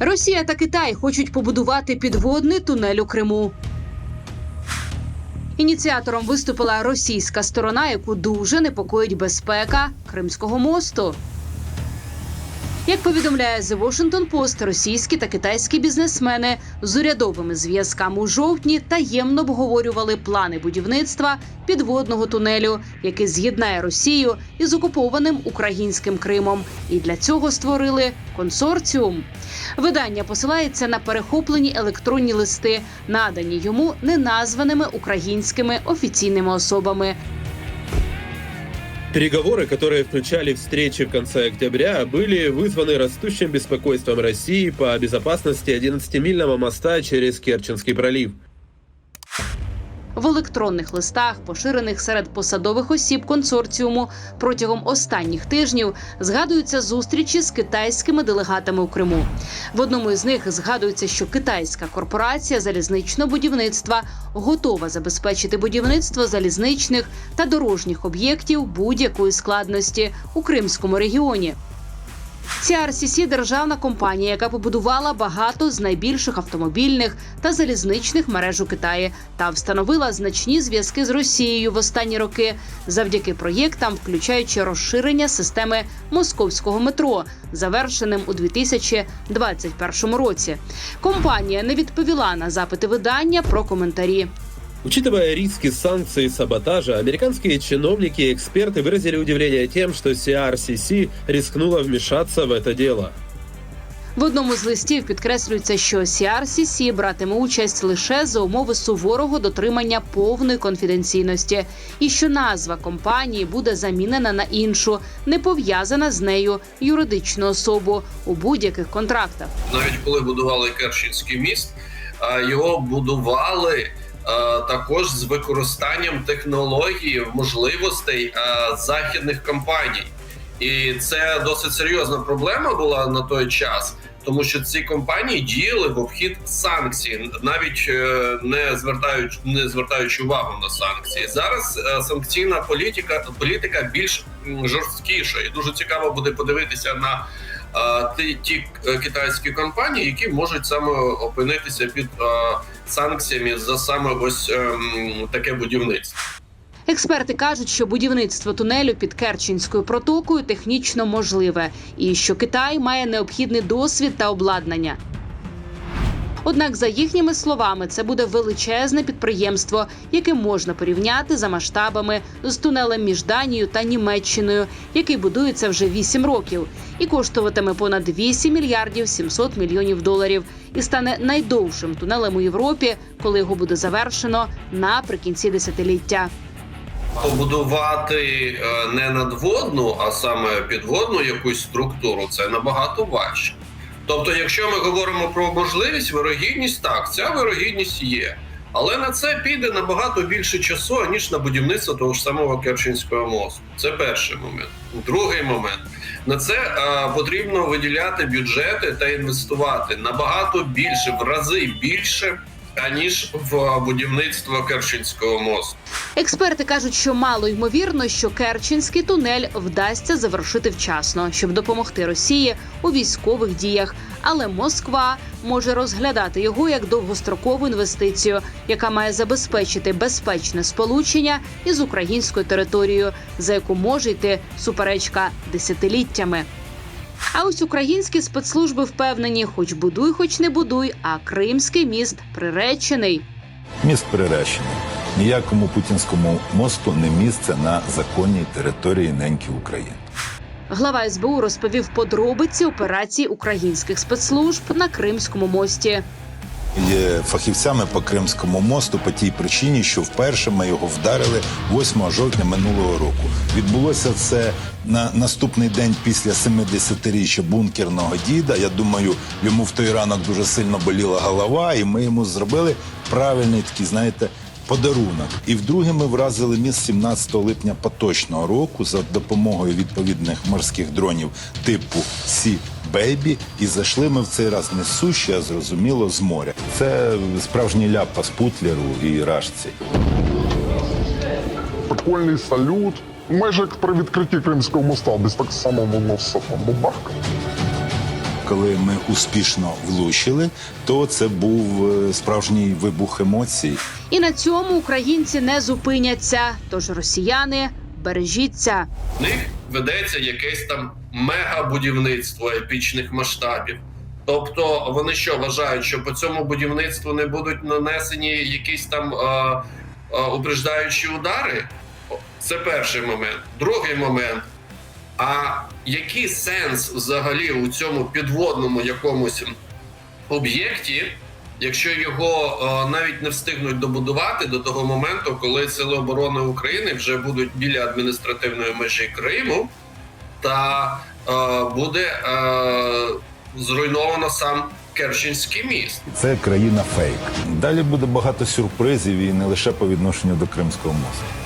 Росія та Китай хочуть побудувати підводний тунель у Криму. Ініціатором виступила російська сторона, яку дуже непокоїть безпека Кримського мосту. Як повідомляє The Washington Post, російські та китайські бізнесмени з урядовими зв'язками у жовтні таємно обговорювали плани будівництва підводного тунелю, який з'єднає Росію із окупованим українським Кримом, і для цього створили консорціум. Видання посилається на перехоплені електронні листи, надані йому неназваними українськими офіційними особами. Переговоры, которые включали встречи в конце октября, были вызваны растущим беспокойством России по безопасности 11-мильного моста через Керченский пролив. в електронних листах, поширених серед посадових осіб консорціуму, протягом останніх тижнів згадуються зустрічі з китайськими делегатами у Криму. В одному із них згадується, що китайська корпорація залізничного будівництва готова забезпечити будівництво залізничних та дорожніх об'єктів будь-якої складності у Кримському регіоні. CRCC – державна компанія, яка побудувала багато з найбільших автомобільних та залізничних мереж у Китаї та встановила значні зв'язки з Росією в останні роки завдяки проєктам, включаючи розширення системи московського метро, завершеним у 2021 році. Компанія не відповіла на запити видання про коментарі. Учитывая риски санкций и саботажа, американские чиновники и эксперты выразили удивление тем, что CRCC рискнула вмешаться в это дело. В одному з листів підкреслюється, що CRCC братиме участь лише за умови суворого дотримання повної конфіденційності, і що назва компанії буде замінена на іншу, не пов'язана з нею юридичну особу у будь-яких контрактах. навіть коли будували Керченський міст, а, його будували а, також з використанням технологій, можливостей західних компаній. І це досить серйозна проблема була на той час, тому що ці компанії діяли в обхід санкцій, навіть е, не звертаючи не звертаючи увагу на санкції. Зараз е, санкційна політика політика більш жорсткіша, і дуже цікаво буде подивитися на е, ті, ті е, китайські компанії, які можуть саме опинитися під е, санкціями за саме ось ем, таке будівництво. Експерти кажуть, що будівництво тунелю під Керченською протокою технічно можливе, і що Китай має необхідний досвід та обладнання. Однак, за їхніми словами, це буде величезне підприємство, яке можна порівняти за масштабами з тунелем між Данією та Німеччиною, який будується вже 8 років, і коштуватиме понад 8 мільярдів 700 мільйонів доларів, і стане найдовшим тунелем у Європі, коли його буде завершено наприкінці десятиліття. побудувати е, не надводну, а саме підводну якусь структуру, це набагато важче. Тобто, якщо ми говоримо про можливість, вирогідність, так, ця вирогідність є. Але на це піде набагато більше часу, ніж на будівництво того ж самого Керченського мосту. Це перший момент. Другий момент на це а, потрібно виділяти бюджети та інвестувати набагато більше, в рази більше, аніж в будівництво Керченського мосту. Експерти кажуть, що мало ймовірно, що Керченський тунель вдасться завершити вчасно, щоб допомогти Росії у військових діях. Але Москва може розглядати його як довгострокову інвестицію, яка має забезпечити безпечне сполучення із українською територією, за яку може йти суперечка десятиліттями. А ось українські спецслужби впевнені, хоч будуй, хоч не будуй, а Кримський міст приречений. Міст приречений. Ніякому путінському мосту не місце на законній території неньки України. Глава СБУ розповів подробиці операції українських спецслужб на Кримському мості. Є фахівцями по Кримському мосту по тій причині, що вперше ми його вдарили 8 жовтня минулого року. Відбулося це на наступний день після 70-річчя бункерного діда. Я думаю, йому в той ранок дуже сильно боліла голова, і ми йому зробили правильний такий, знаєте, подарунок. І вдруге ми вразили міст 17 липня поточного року за допомогою відповідних морських дронів типу Сі. Бейбі, і зайшли ми в цей раз не з суші, а зрозуміло з моря. Це справжній ляпас Путлеру і Рашці. прикольний салют. Майже як при відкритті Кримського моста, десь так само воно все там бабахка. Коли ми успішно влучили, то це був е, справжній вибух емоцій. І на цьому українці не зупиняться. Тож росіяни бережіться. В них ведеться якесь там мегабудівництво епічних масштабів. Тобто вони що вважають, що по цьому будівництву не будуть нанесені якісь там е, е, упреждаючі удари? Це перший момент. Другий момент. А який сенс взагалі у цьому підводному якомусь об'єкті, якщо його е, навіть не встигнуть добудувати до того моменту, коли Сили оборони України вже будуть біля адміністративної межі Криму, та е, буде е, зруйновано сам Керченський міст. Це країна фейк. Далі буде багато сюрпризів і не лише по відношенню до Кримського мосту.